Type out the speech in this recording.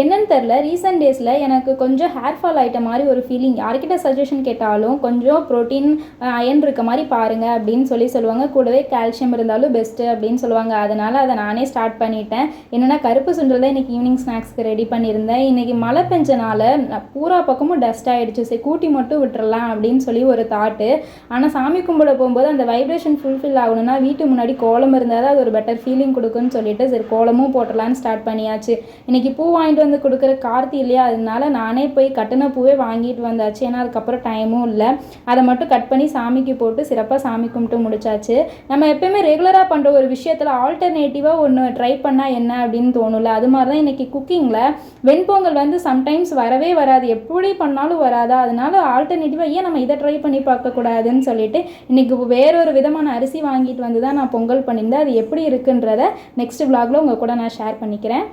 என்னன்னு தெரில ரீசெண்ட் டேஸில் எனக்கு கொஞ்சம் ஹேர் ஃபால் ஆகிட்ட மாதிரி ஒரு ஃபீலிங் யார்கிட்ட சஜஷன் கேட்டாலும் கொஞ்சம் ப்ரோட்டீன் அயன் இருக்க மாதிரி பாருங்கள் அப்படின்னு சொல்லி சொல்லுவாங்க. கூடவே கால்சியம் இருந்தாலும் பெஸ்ட்டு அப்படின்னு சொல்லுவாங்க. அதனால் அதை நானே ஸ்டார்ட் பண்ணிட்டேன். என்னென்னா கருப்பு சுண்டல் தான் இன்றைக்கி ஈவினிங் ஸ்நாக்ஸ்க்கு ரெடி பண்ணியிருந்தேன். இன்றைக்கி மழை பெஞ்சனால நான் பூரா பக்கமும் டஸ்ட் ஆகிடுச்சு சரி கூட்டி மட்டும் விட்டுறலாம் அப்படின்னு சொல்லி ஒரு தாட்டு ஆனால் சாமி கும்பிட போகும்போது அந்த வைப்ரேஷன் ஃபுல்ஃபில் ஆகணும்னா வீட்டு முன்னாடி கோலம் இருந்தால் தான் அது ஒரு பெட்டர் ஃபீலிங் கொடுக்குன்னு சொல்லிட்டு சரி கோலமும் போட்டுடலான்னு ஸ்டார்ட் பண்ணியாச்சு. இன்றைக்கி பூ வாங்கிட்டு வந்து கொடுக்குற கார்த்தி இல்லையா? அதனால நானே போய் கட்டின பூவே வாங்கிட்டு வந்தாச்சு. ஏன்னா அதுக்கப்புறம் டைமும் இல்லை. அதை மட்டும் கட் பண்ணி சாமிக்கு போட்டு சிறப்பாக சாமி கும்பிட்டு முடிச்சாச்சு. நம்ம எப்பயுமே ரெகுலராக பண்ணுற ஒரு விஷயத்தில் ஆல்டர்னேட்டிவாக ஒன்று ட்ரை பண்ணால் என்ன அப்படின்னு தோணும்ல? அது மாதிரி தான் இன்றைக்கி குக்கிங்கில் வெண்பொங்கல் வந்து சம்டைம்ஸ் வரவே வராது. எப்படி பண்ணாலும் வராதா? அதனால ஆல்டர்னேட்டிவாக ஏன் நம்ம இதை ட்ரை பண்ணி பார்க்கக்கூடாதுன்னு சொல்லிட்டு இன்றைக்கி வேறொரு விதமான அரிசி வாங்கிட்டு வந்து தான் நான் பொங்கல் பண்ணியிருந்தேன். அது எப்படி இருக்குன்றத நெக்ஸ்ட் vlogல உங்கள் கூட நான் ஷேர் பண்ணிக்கிறேன்.